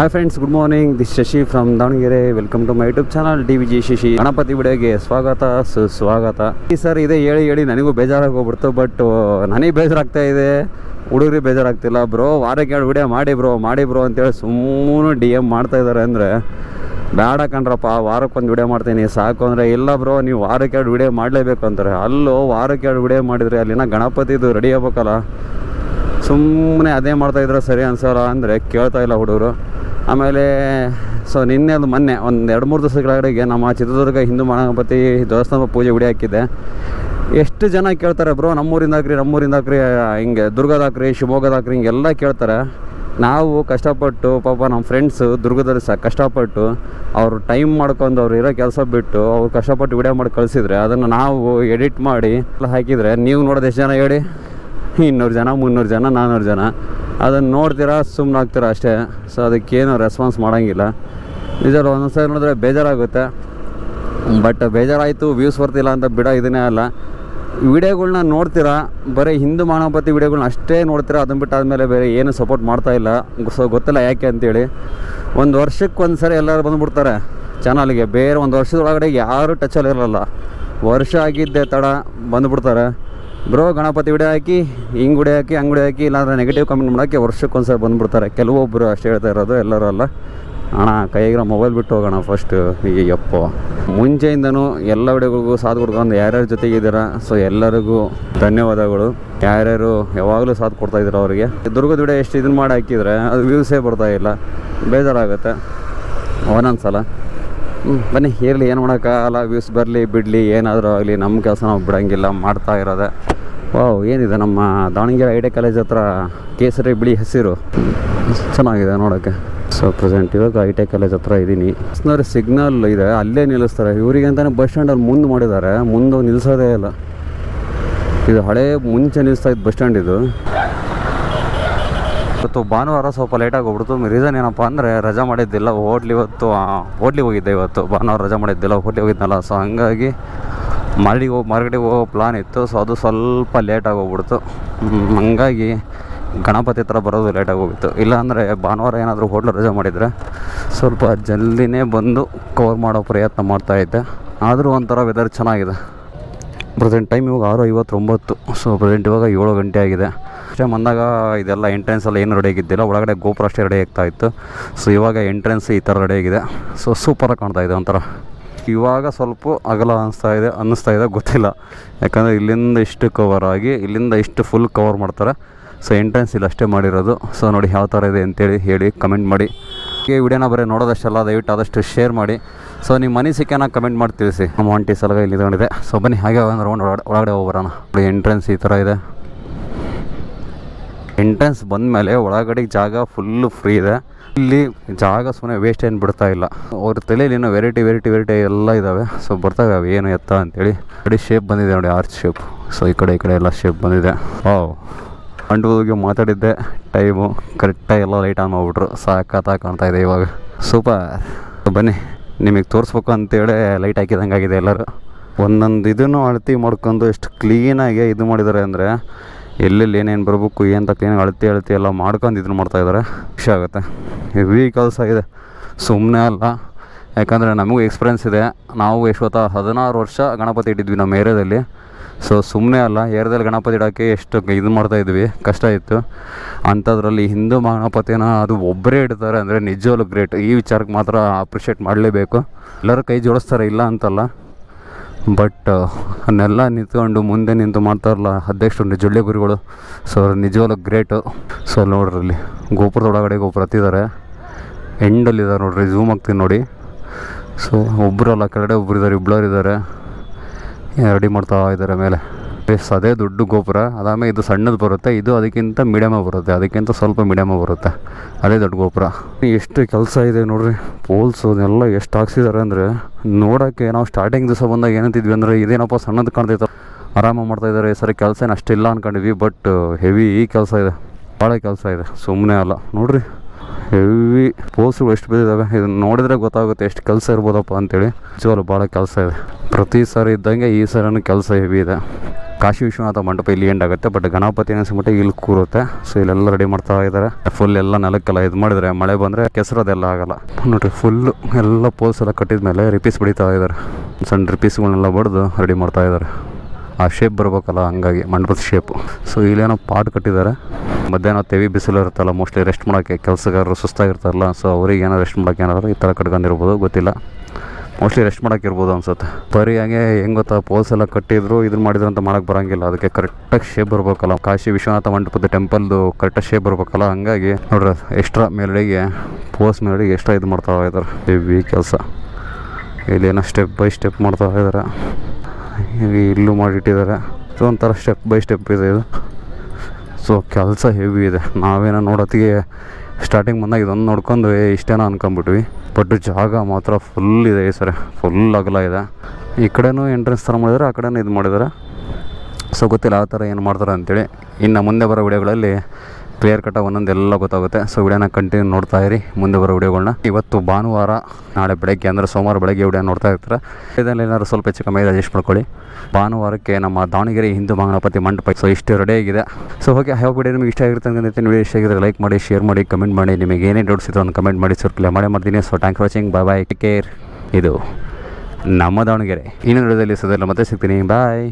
Hi friends good morning this Shashi from Davanagere welcome to my YouTube channel D V G Shashi Ganapati ವಿಡಿಯೋಗೆ ಸ್ವಾಗತ ಸುಸ್ವಾಗತ ಈ sir ಇದೇ ಹೇಳಿ ಹೇಳಿ ನನಗೂ ಬೇಜಾರಾಗಿ ಹೋಗ್ಬಿಡ್ತು ಬಟ್ ನನಗೆ ಬೇಜಾರಾಗ್ತಾ ಇದೆ. ಹುಡುಗರಿಗೆ ಬೇಜಾರಾಗ್ತಿಲ್ಲ. ಬ್ರೋ ವಾರಕ್ಕೆ ಎರಡು ವಿಡಿಯೋ ಮಾಡಿ ಬ್ರೋ ಮಾಡಿ ಬ್ರೋ ಅಂತೇಳಿ ಸುಮ್ಮನೆ ಡಿ ಎಂ ಮಾಡ್ತಾ ಇದ್ದಾರೆ ಅಂದರೆ, ಬೇಡ ಕಣ್ರಪ್ಪ ವಾರಕ್ಕೊಂದು ವಿಡಿಯೋ ಮಾಡ್ತೀನಿ, ಸಾಕು ಅಂದರೆ, ಇಲ್ಲ ಬ್ರೋ ನೀವು ವಾರಕ್ಕೆ ಎರಡು ವಿಡಿಯೋ ಮಾಡಲೇಬೇಕು ಅಂತಾರೆ. ಅಲ್ಲೋ, ವಾರಕ್ಕೆ ಎರಡು ವಿಡಿಯೋ ಮಾಡಿದರೆ ಅಲ್ಲಿನ ಗಣಪತಿದು ರೆಡಿ ಆಗ್ಬೇಕಲ್ಲ. ಸುಮ್ಮನೆ ಅದೇ ಮಾಡ್ತಾಯಿದ್ರೆ ಸರಿ ಅನ್ಸೋಲ್ಲ ಅಂದರೆ ಕೇಳ್ತಾ ಇಲ್ಲ ಹುಡುಗರು. ಆಮೇಲೆ ಸೊ ನಿನ್ನೆ ಅದು ಮೊನ್ನೆ, ಒಂದು ಎರಡು ಮೂರು ದಿವಸಗಳವರೆಗೆ ನಮ್ಮ ಚಿತ್ರದುರ್ಗ ಹಿಂದೂ ಮಹಾಗಣಪತಿ ದೇವಸ್ಥಾನ ಪೂಜೆ ವಿಡಿಯೋ ಹಾಕಿದ್ದೆ. ಎಷ್ಟು ಜನ ಕೇಳ್ತಾರೆ ಬ್ರೋ ನಮ್ಮೂರಿಂದ ಹಾಕ್ರಿ ನಮ್ಮೂರಿಂದ ಹಾಕ್ರಿ, ಹಿಂಗೆ ದುರ್ಗದ ಹಾಕ್ರಿ, ಶಿವಮೊಗ್ಗದ ಹಾಕ್ರಿ, ಹಿಂಗೆಲ್ಲ ಕೇಳ್ತಾರೆ. ನಾವು ಕಷ್ಟಪಟ್ಟು, ಪಾಪ ನಮ್ಮ ಫ್ರೆಂಡ್ಸು ದುರ್ಗದಲ್ಲಿ ಸಹ ಕಷ್ಟಪಟ್ಟು, ಅವರು ಟೈಮ್ ಮಾಡ್ಕೊಂಡು ಅವ್ರು ಇರೋ ಕೆಲಸ ಬಿಟ್ಟು, ಅವ್ರು ಕಷ್ಟಪಟ್ಟು ವಿಡಿಯೋ ಮಾಡಿ ಕಳಿಸಿದ್ರೆ, ಅದನ್ನು ನಾವು ಎಡಿಟ್ ಮಾಡಿ ಹಾಕಿದರೆ, ನೀವು ನೋಡೋದು ಎಷ್ಟು ಜನ ಹೇಳಿ? ಇನ್ನೂರು ಜನ, ಮುನ್ನೂರು ಜನ ನಾನ್ನೂರು ಜನ. ಅದನ್ನು ನೋಡ್ತೀರಾ ಸುಮ್ಮನೆ ಆಗ್ತೀರಾ ಅಷ್ಟೇ. ಸೊ ಅದಕ್ಕೇನು ರೆಸ್ಪಾನ್ಸ್ ಮಾಡೋಂಗಿಲ್ಲ. ನಿಜರು ಒಂದೊಂದು ಸರಿ ನೋಡಿದ್ರೆ ಬೇಜಾರಾಗುತ್ತೆ. ಬಟ್ ಬೇಜಾರಾಯಿತು ವ್ಯೂಸ್ ಬರ್ತಿಲ್ಲ ಅಂತ ಬಿಡೋ ಇದನ್ನೇ ಅಲ್ಲ. ವಿಡಿಯೋಗಳ್ನ ನೋಡ್ತೀರಾ, ಬರೀ ಹಿಂದೂ ಮಾನವಪತಿ ವಿಡಿಯೋಗಳ್ನ ಅಷ್ಟೇ ನೋಡ್ತೀರಾ ಅದನ್ನು ಬಿಟ್ಟು ಆದಮೇಲೆ ಬೇರೆ ಏನು ಸಪೋರ್ಟ್ ಮಾಡ್ತಾ ಇಲ್ಲ. ಸೊ ಗೊತ್ತಿಲ್ಲ ಯಾಕೆ ಅಂತೇಳಿ. ಒಂದು ವರ್ಷಕ್ಕೆ ಒಂದು ಸರಿ ಎಲ್ಲರೂ ಬಂದುಬಿಡ್ತಾರೆ ಚಾನಲ್ಗೆ. ಬೇರೆ ಒಂದು ವರ್ಷದೊಳಗಡೆ ಯಾರೂ ಟಚಲ್ಲಿ ಇರಲ್ಲ. ವರ್ಷ ಆಗಿದ್ದೆ ತಡ ಬಂದುಬಿಡ್ತಾರೆ. ಬ್ರೋ, ಗಣಪತಿ ವಿಡಿಯೋ ಹಾಕಿ ಹಿಂಗೆ ಗುಡಿ ಹಾಕಿ ಹಂಗೆ ಹಾಕಿ, ಇಲ್ಲಾಂದ್ರೆ ನೆಗೆಟಿವ್ ಕಮೆಂಟ್ ಮಾಡೋಕ್ಕೆ ವರ್ಷಕ್ಕೊಂದ್ಸಲ ಬಂದುಬಿಡ್ತಾರೆ. ಕೆಲವೊಬ್ಬರು ಅಷ್ಟೇ ಹೇಳ್ತಾ ಇರೋದು, ಎಲ್ಲರೂ ಅಲ್ಲ. ಅಣ್ಣ, ಕೈಗಿರೋ ಮೊಬೈಲ್ ಬಿಟ್ಟು ಹೋಗೋಣ ಫಸ್ಟ್ ಈ ಯಪ್ಪ. ಮುಂಚೆಯಿಂದನೂ ಎಲ್ಲ ವಿಡಿಯೋಗಳಿಗೂ ಸಾಥ್ ಕೊಡ್ಕೊಂಡು ಯಾರ್ಯಾರ ಜೊತೆಗಿದ್ದೀರಾ ಸೊ ಎಲ್ಲರಿಗೂ ಧನ್ಯವಾದಗಳು. ಯಾರ್ಯಾರು ಯಾವಾಗಲೂ ಸಾಥ್ ಕೊಡ್ತಾ ಇದ್ರು ಅವರಿಗೆ? ದುರ್ಗದ ವಿಡಿಯೋ ಎಷ್ಟು ಇದನ್ನು ಮಾಡಿ ಹಾಕಿದರೆ ಅದು ವ್ಯೂಸೇ ಬರ್ತಾ ಇಲ್ಲ. ಬೇಜಾರಾಗುತ್ತೆ. ಒಂದೊಂದು ಸಲ ಹ್ಞೂ ಬನ್ನಿ, ಇರಲಿ, ಏನು ಮಾಡೋಕ್ಕಾಗಲ್ಲ ವ್ಯೂಸ್ ಬರಲಿ, ಬಿಡಲಿ, ಏನಾದರೂ ಆಗಲಿ ನಮ್ಮ ಕೆಲಸ ನಾವು ಬಿಡೋಂಗಿಲ್ಲ, ಮಾಡ್ತಾ ಇರೋದೆ. ವಾವ್, ಏನಿದೆ ನಮ್ಮ ದಾವಣಗೆರೆ ಐ ಟಿ ಕಾಲೇಜ್ ಹತ್ರ ಕೇಸರಿ ಬಿಳಿ ಹಸಿರು. ಚೆನ್ನಾಗಿದೆ ನೋಡೋಕ್ಕೆ. ಸೊ ಪ್ರೆಸೆಂಟ್ ಇವಾಗ ಐ ಟಿ ಕಾಲೇಜ್ ಹತ್ರ ಇದ್ದೀನಿ ಬಸ್ನವ್ರ ಸಿಗ್ನಲ್ ಇದೆ, ಅಲ್ಲೇ ನಿಲ್ಲಿಸ್ತಾರೆ. ಇವರಿಗೆ ಅಂತಲೇ ಬಸ್ ಸ್ಟ್ಯಾಂಡಲ್ಲಿ ಮುಂದೆ ಮಾಡಿದ್ದಾರೆ, ಮುಂದೆ ನಿಲ್ಲಿಸೋದೇ ಇಲ್ಲ. ಇದು ಹಳೇ ಮುಂಚೆ ನಿಲ್ಲಿಸ್ತಾ ಇದ್ದು ಬಸ್ ಸ್ಟ್ಯಾಂಡ್ ಇದು. ಇವತ್ತು ಭಾನುವಾರ ಸ್ವಲ್ಪ ಲೇಟಾಗಿ ಹೋಗ್ಬಿಡ್ತು ರೀಸನ್ ಏನಪ್ಪ ಅಂದರೆ ರಜಾ ಮಾಡಿದ್ದಿಲ್ಲ ಹೋಟ್ಲಿ ಇವತ್ತು ಹೋಟ್ಲಿಗೆ ಹೋಗಿದ್ದೆ ಇವತ್ತು. ಭಾನುವಾರ ರಜಾ ಮಾಡಿದ್ದಿಲ್ಲ, ಹೋಟ್ಲಿಗೆ ಹೋಗಿದ್ನಲ್ಲ. ಸೊ ಹಂಗಾಗಿ ಮಾರ್ಡಿಗೆ ಹೋಗಿ, ಮಾರ್ಕೆಟಿಗೆ ಹೋಗೋ ಪ್ಲಾನ್ ಇತ್ತು. ಸೊ ಅದು ಸ್ವಲ್ಪ ಲೇಟಾಗಿ ಹೋಗ್ಬಿಡ್ತು ಹಂಗಾಗಿ ಗಣಪತಿ ಹತ್ರ ಬರೋದು ಲೇಟಾಗಿ ಹೋಗಿತ್ತು ಇಲ್ಲಾಂದರೆ ಭಾನುವಾರ ಏನಾದರೂ ಹೋಟ್ಲ್ ರಜಾ ಮಾಡಿದರೆ ಸ್ವಲ್ಪ ಜಲ್ದಿನೇ ಬಂದು ಕವರ್ ಮಾಡೋ ಪ್ರಯತ್ನ ಮಾಡ್ತಾಯಿದ್ದೆ ಆದರೂ ಒಂಥರ ವೆದರ್ ಚೆನ್ನಾಗಿದೆ. ಪ್ರೆಸೆಂಟ್ ಟೈಮ್ ಇವಾಗ ಆರು ಐವತ್ತೊಂಬತ್ತು. ಸೊ ಪ್ರೆಸೆಂಟ್ ಇವಾಗ ಏಳು ಗಂಟೆ ಆಗಿದೆ. ಅಷ್ಟೇ ಬಂದಾಗ ಇದೆಲ್ಲ ಎಂಟ್ರೆನ್ಸ್ ಎಲ್ಲ ಏನು ರೆಡಿ ಆಗಿದ್ದಿಲ್ಲ, ಒಳಗಡೆ ಗೋಪುರ ಅಷ್ಟೇ ರೆಡಿ ಆಗ್ತಾ ಇತ್ತು. ಸೊ ಇವಾಗ ಎಂಟ್ರೆನ್ಸ್ ಈ ಥರ ರೆಡಿ ಆಗಿದೆ. ಸೊ ಸೂಪರಾಗಿ ಕಾಣ್ತಾ ಇದೆ ಒಂಥರ. ಇವಾಗ ಸ್ವಲ್ಪ ಅಗಲ ಅನಿಸ್ತಾ ಇದೆ, ಅನ್ನಿಸ್ತಾ ಇದೆ, ಗೊತ್ತಿಲ್ಲ. ಯಾಕಂದರೆ ಇಲ್ಲಿಂದ ಇಷ್ಟು ಕವರ್ ಆಗಿ, ಇಲ್ಲಿಂದ ಇಷ್ಟು ಫುಲ್ ಕವರ್ ಮಾಡ್ತಾರೆ. ಸೊ ಎಂಟ್ರೆನ್ಸ್ ಇಲ್ಲಿ ಅಷ್ಟೇ ಮಾಡಿರೋದು. ಸೊ ನೋಡಿ ಯಾವ ಥರ ಇದೆ ಅಂತೇಳಿ ಹೇಳಿ ಕಮೆಂಟ್ ಮಾಡಿ. ಈ ವಿಡಿಯೋನ ಬರೀ ನೋಡೋದಷ್ಟಲ್ಲ, ದಯವಿಟ್ಟು ಆದಷ್ಟು ಶೇರ್ ಮಾಡಿ. ಸೊ ನಿಮ್ಮ ಮನೆ ಸಿಕ್ಕೇನ ಕಮೆಂಟ್ ಮಾಡಿ ತಿಳಿಸಿ. ನಮ್ಮ ಆಂಟಿ ಸಲಗ ಇಲ್ಲಿ ತಗೊಂಡಿದೆ ಸೊ ಬನ್ನಿ, ಹಾಗೆ ಒಂದು ರೌಂಡ್ ಒಳಗಡೆ ಒಳಗಡೆ ಹೋಗ್ಬರೋಣ. ಎಂಟ್ರೆನ್ಸ್ ಈ ಥರ ಇದೆ. ಎಂಟ್ರೆನ್ಸ್ ಬಂದ ಮೇಲೆ ಒಳಗಡೆ ಜಾಗ ಫುಲ್ಲು ಫ್ರೀ ಇದೆ. ಇಲ್ಲಿ ಜಾಗ ಸುಮ್ಮನೆ ವೇಸ್ಟ್ ಏನು ಬಿಡ್ತಾ ಇಲ್ಲ. ಅವ್ರ ತಲೆಯಲ್ಲಿ ಏನೋ ವೆರೈಟಿ ವೆರೈಟಿ ವೆರೈಟಿ ಎಲ್ಲ ಇದ್ದಾವೆ ಸೊ ಬರ್ತಾವೆ ಅವು, ಏನು ಎತ್ತ ಅಂತೇಳಿ. ಕಡೆ ಶೇಪ್ ಬಂದಿದೆ ನೋಡಿ ಆರ್ಚ್ ಶೇಪ್ ಸೊ ಈ ಕಡೆ ಈ ಕಡೆ ಎಲ್ಲ ಶೇಪ್ ಬಂದಿದೆ. ಓ ಗಂಡು ಹೋಗಿ ಮಾತಾಡಿದ್ದೆ ಟೈಮು ಕರೆಕ್ಟಾಗಿ ಎಲ್ಲ ಲೈಟ್ ಆನ್ ಮಾಡಿಬಿಟ್ರು. ಸಾಕತ್ತಾಗಿ ಕಾಣ್ತಾ ಇದೆ ಇವಾಗ. ಸೂಪರ್ ಬನ್ನಿ, ನಿಮಗೆ ತೋರಿಸ್ಬೇಕು ಅಂತೇಳಿ ಲೈಟ್ ಹಾಕಿದಂಗೆ ಆಗಿದೆ ಎಲ್ಲರೂ. ಒಂದೊಂದು ಇದನ್ನು ಅಳತಿ ಮಾಡ್ಕೊಂಡು ಎಷ್ಟು ಕ್ಲೀನಾಗಿ ಇದು ಮಾಡಿದ್ದಾರೆ ಅಂದರೆ ಎಲ್ಲೆಲ್ಲಿ ಏನೇನು ಬರಬೇಕು, ಏನು ಏನು ಅಳತೆ ಅಳತೆ ಎಲ್ಲ ಮಾಡ್ಕೊಂಡು ಇದನ್ನು ಮಾಡ್ತಾಯಿದ್ದಾರೆ ಖುಷಿ ಆಗುತ್ತೆ. ಹೆವಿ ಆಗಿದೆ. ಸುಮ್ಮನೆ ಅಲ್ಲ. ಯಾಕಂದರೆ ನಮಗೂ ಎಕ್ಸ್ಪೀರಿಯನ್ಸ್ ಇದೆ. ನಾವು ಎಷ್ಟೊತ್ತ ಹದಿನಾರು ವರ್ಷ ಗಣಪತಿ ಇಟ್ಟಿದ್ವಿ ನಮ್ಮ ಏರಿಯಾದಲ್ಲಿ. ಸೊ ಸುಮ್ಮನೆ ಅಲ್ಲ. ಏರಿಯಾದಲ್ಲಿ ಗಣಪತಿ ಇಡೋಕ್ಕೆ ಎಷ್ಟು ಇದು ಮಾಡ್ತಾಯಿದ್ವಿ ಕಷ್ಟ ಇತ್ತು. ಅಂಥದ್ರಲ್ಲಿ ಹಿಂದೂ ಗಣಪತಿನ ಅದು ಒಬ್ಬರೇ ಇಡ್ತಾರೆ ಅಂದರೆ ನಿಜವಾಗ್ಲೂ ಗ್ರೇಟ್ ಈ ವಿಚಾರಕ್ಕೆ ಮಾತ್ರ ಅಪ್ರಿಷಿಯೇಟ್ ಮಾಡಲೇಬೇಕು. ಎಲ್ಲರೂ ಕೈ ಜೋಡಿಸ್ತಾರೆ, ಇಲ್ಲ ಅಂತಲ್ಲ. ಬಟ್ ಅದನ್ನೆಲ್ಲ ನಿಂತ್ಕೊಂಡು ಮುಂದೆ ನಿಂತು ಮಾಡ್ತಾರಲ್ಲ ಅಧ್ಯಕ್ಷರು ಜೊಳ್ಳೆ ಗುರುಗಳು. ಸೊ ಅವ್ರು ನಿಜವಾಗ್ಲೂ ಗ್ರೇಟು ಸೊ ಅಲ್ಲಿ ನೋಡ್ರಲ್ಲಿ ಗೋಪುರದ ಒಳಗಡೆ ಗೋಪುರ ಹತ್ತಿದ್ದಾರೆ ಎಂಡಲ್ಲಿದ್ದಾರೆ ನೋಡ್ರಿ ಝೂಮ್ ಆಗ್ತೀನಿ ನೋಡಿ. ಸೊ ಒಬ್ಬರಲ್ಲ ಕೆಳಗಡೆ ಒಬ್ರು ಇದ್ದಾರೆ ಇಬ್ಬರು ಇದ್ದಾರೆ ರೆಡಿ ಮಾಡ್ತಾ ಇದ್ದಾರೆ ಮೇಲೆ. ಅದೇ ದೊಡ್ಡ ಗೋಪುರ. ಅದಾದಮೇಲೆ ಇದು ಸಣ್ಣದು ಬರುತ್ತೆ. ಇದು ಅದಕ್ಕಿಂತ ಮೀಡಿಯಮಾಗಿ ಬರುತ್ತೆ. ಅದಕ್ಕಿಂತ ಸ್ವಲ್ಪ ಮೀಡಿಯಮಾಗಿ ಬರುತ್ತೆ. ಅದೇ ದೊಡ್ಡ ಗೋಪುರ. ಎಷ್ಟು ಕೆಲಸ ಇದೆ ನೋಡ್ರಿ. ಪೋಲ್ಸ್ ಅದನ್ನೆಲ್ಲ ಎಷ್ಟು ಹಾಕ್ಸಿದ್ದಾರೆ ಅಂದರೆ, ನೋಡೋಕ್ಕೆ ನಾವು ಸ್ಟಾರ್ಟಿಂಗ್ ದಿವಸ ಬಂದಾಗ ಏನಂತಿದ್ವಿ ಅಂದರೆ, ಇದೇನಪ್ಪ ಸಣ್ಣದು ಕಾಣ್ತೈತೆ ಆರಾಮಾಗಿ ಮಾಡ್ತಾ ಇದ್ದಾರೆ ಈ ಸರಿ ಕೆಲಸ ಏನು ಅಷ್ಟಿಲ್ಲ ಅಂದ್ಕೊಂಡಿದ್ವಿ ಬಟ್ ಹೆವಿ ಕೆಲಸ ಇದೆ. ಭಾಳ ಕೆಲಸ ಇದೆ. ಸುಮ್ಮನೆ ಅಲ್ಲ. ನೋಡ್ರಿ. ಹೆವಿ ಪೋಸ್ಟ್ಗಳು ಎಷ್ಟು ಬಿದ್ದಿದ್ದಾವೆ ಇದನ್ನ ನೋಡಿದ್ರೆ ಗೊತ್ತಾಗುತ್ತೆ ಎಷ್ಟು ಕೆಲಸ ಇರ್ಬೋದಪ್ಪ ಅಂತೇಳಿ. ನಿಜವಾಗ್ಲೂ ಭಾಳ ಕೆಲಸ ಇದೆ. ಪ್ರತಿ ಸಾರಿ ಇದ್ದಂಗೆ ಈ ಸಾರಿನೂ ಕೆಲಸ ಹೆವಿ ಇದೆ. ಕಾಶಿ ವಿಶ್ವನಾಥ ಮಂಟಪ ಇಲ್ಲಿ ಎಂಡ್ ಆಗುತ್ತೆ ಬಟ್ ಗಣಪತಿ ಅನಿಸ್ಬಿಟ್ಟು ಇಲ್ಲಿ ಕೂರುತ್ತೆ. ಸೊ ಇಲ್ಲೆಲ್ಲ ರೆಡಿ ಮಾಡ್ತಾ ಇದ್ದಾರೆ ಫುಲ್ ಎಲ್ಲ ನೆಲಕ್ಕೆಲ್ಲ ಇದು ಮಾಡಿದ್ರೆ, ಮಳೆ ಬಂದರೆ ಕೆಸರೋದೆಲ್ಲ ಆಗಲ್ಲ. ನೋಡ್ರಿ ಫುಲ್ಲು ಎಲ್ಲ ಪೋಲ್ಸ್ ಎಲ್ಲ ಕಟ್ಟಿದ ಮೇಲೆ ರಿಪೀಸ್ ಬಿಡಿತಾ ಇದ್ದಾರೆ ಸಣ್ಣ ರಿಪೀಸ್ಗಳನ್ನೆಲ್ಲ ಬಡ್ದು ರೆಡಿ ಮಾಡ್ತಾ ಇದ್ದಾರೆ ಆ ಶೇಪ್ ಬರ್ಬೇಕಲ್ಲ, ಹಂಗಾಗಿ ಮಂಟಪದ ಶೇಪು ಸೊ ಇಲ್ಲೇನೋ ಪಾಟ್ ಕಟ್ಟಿದ್ದಾರೆ ಮಧ್ಯಾಹ್ನ ತೆವಿ ಬಿಸಿಲು ಇರುತ್ತಲ್ಲ ಮೋಸ್ಟ್ಲಿ ರೆಸ್ಟ್ ಮಾಡೋಕ್ಕೆ ಕೆಲಸಗಾರರು ಸುಸ್ತಾಗಿರ್ತಾರಲ್ಲ ಸೊ ಅವ್ರಿಗೆ ಏನೋ ರೆಸ್ಟ್ ಮಾಡೋಕ್ಕೆ ಏನಾದ್ರು ಈ ಥರ ಕಟ್ಕೊಂಡಿರ್ಬೋದು, ಗೊತ್ತಿಲ್ಲ. ಮೋಸ್ಟ್ಲಿ ರೆಸ್ಟ್ ಮಾಡೋಕೆ ಇರ್ಬೋದು ಅನ್ಸುತ್ತೆ. ಬರೀ ಹಂಗೆ ಹೆಂಗೆ ಗೊತ್ತಾ ಪೋಲ್ಸ್ ಎಲ್ಲ ಕಟ್ಟಿದ್ರು ಇದನ್ನ ಮಾಡಿದ್ರು ಅಂತ ಮಾಡೋಕೆ ಬರೋಂಗಿಲ್ಲ. ಅದಕ್ಕೆ ಕರೆಕ್ಟಾಗಿ ಶೇಪ್ ಬರ್ಬೇಕಲ್ಲ. ಕಾಶಿ ವಿಶ್ವನಾಥ ಮಂಟಪದ ಟೆಂಪಲ್ದು ಕರೆಕ್ಟ್ ಶೇಪ್ ಬರ್ಬೇಕಲ್ಲ. ಹಂಗಾಗಿ ನೋಡ್ರಿ ಎಕ್ಸ್ಟ್ರಾ ಮೇಲಡಿಗೆ ಪೋಸ್ ಮೇಲಡಿಗೆ ಎಕ್ಸ್ಟ್ರಾ ಇದು ಮಾಡ್ತಾ ಇದ್ದಾರೆ ಹೆವಿ ಕೆಲಸ. ಇಲ್ಲೇನೋ ಸ್ಟೆಪ್ ಬೈ ಸ್ಟೆಪ್ ಮಾಡ್ತಾ ಇದ್ದಾರೆ ಇಲ್ಲಿ ಮಾಡಿಟ್ಟಿದ್ದಾರೆ ಸೊ ಒಂಥರ ಸ್ಟೆಪ್ ಬೈ ಸ್ಟೆಪ್ ಇದೆ ಇದು. ಸೊ ಕೆಲಸ ಹೆವಿ ಇದೆ. ನಾವೇನೋ ನೋಡೋತ್ತಿಗೆ ಸ್ಟಾರ್ಟಿಂಗ್ ಬಂದಾಗ ಇದೊಂದು ನೋಡ್ಕೊಂಡು ಇಷ್ಟೇನೋ ಅನ್ಕೊಂಬಿಟ್ವಿ ಬಟ್ ಜಾಗ ಮಾತ್ರ ಫುಲ್ ಇದೆ ಈ ಸರಿ. ಫುಲ್ ಅಗಲ ಇದೆ. ಈ ಕಡೆನೂ ಎಂಟ್ರೆನ್ಸ್ ಥರ ಮಾಡಿದ್ದಾರೆ ಆ ಕಡೆನೂ ಇದು ಮಾಡಿದ್ದಾರೆ ಸೊ ಗೊತ್ತಿಲ್ಲ, ಆ ಥರ ಏನು ಮಾಡ್ತಾರೆ ಅಂತೇಳಿ ಇನ್ನು ಮುಂದೆ ಬರೋ ವಿಡಿಯೋಗಳಲ್ಲಿ ಕ್ಲಿಯರ್ ಕಟ್ಟ ಒಂದೊಂದೆಲ್ಲ ಗೊತ್ತಾಗುತ್ತೆ. ಸೊ ವಿಡಿಯೋನ ಕಂಟಿನ್ಯೂ ನೋಡ್ತಾ ಇರಿ, ಮುಂದೆ ಬರೋ ವಿಡಿಯೋಗಳನ್ನ ಇವತ್ತು ಭಾನುವಾರ, ನಾಳೆ ಬೆಳಗ್ಗೆ, ಅಂದರೆ ಸೋಮವಾರ ಬೆಳಗ್ಗೆ ವಿಡಿಯೋ ನೋಡ್ತಾ ಇರ್ತಾರೆ. ಇದರಲ್ಲಿ ಏನಾದರೂ ಸ್ವಲ್ಪ ಹೆಚ್ಚು ಕಮ್ಮಿ ಅಡ್ಜಸ್ಟ್ ಮಾಡ್ಕೊಳ್ಳಿ. ಭಾನುವಾರಕ್ಕೆ ನಮ್ಮ ದಾವಣಗೆರೆ ಹಿಂದೂ ಗಣಪತಿ ಮಂಟಪ ಸೊ ಇಷ್ಟು ಆಗಿದೆ. ಸೊ ಓಕೆ ಯಾವ ವಿಡಿಯೋ ನಿಮಗೆ ಇಷ್ಟ ಆಗಿರುತ್ತೆ ಅಂತ ವಿಡಿಯೋ ಇಷ್ಟ ಆಗಿದ್ರೆ ಲೈಕ್ ಮಾಡಿ ಶೇರ್ ಮಾಡಿ ಕಮೆಂಟ್ ಮಾಡಿ. ನಿಮಗೆ ಏನೇ ಡೌಟ್ಸ್ ಇದ್ರು ಒಂದು ಕಮೆಂಟ್ ಮಾಡಿ ಸರ್ ಪ್ಲೇ ಮಾಡೇ ಮಾಡ್ತೀನಿ. So thank for watching bye bye care ಇದು ನಮ್ಮ ದಾವಣಗೆರೆ. ಇನ್ನೊಂದು ವಿಡಿಯೋದಲ್ಲಿ ಸದಲ್ಲ ಮತ್ತೆ ಸಿಗ್ತೀನಿ. ಬಾಯ್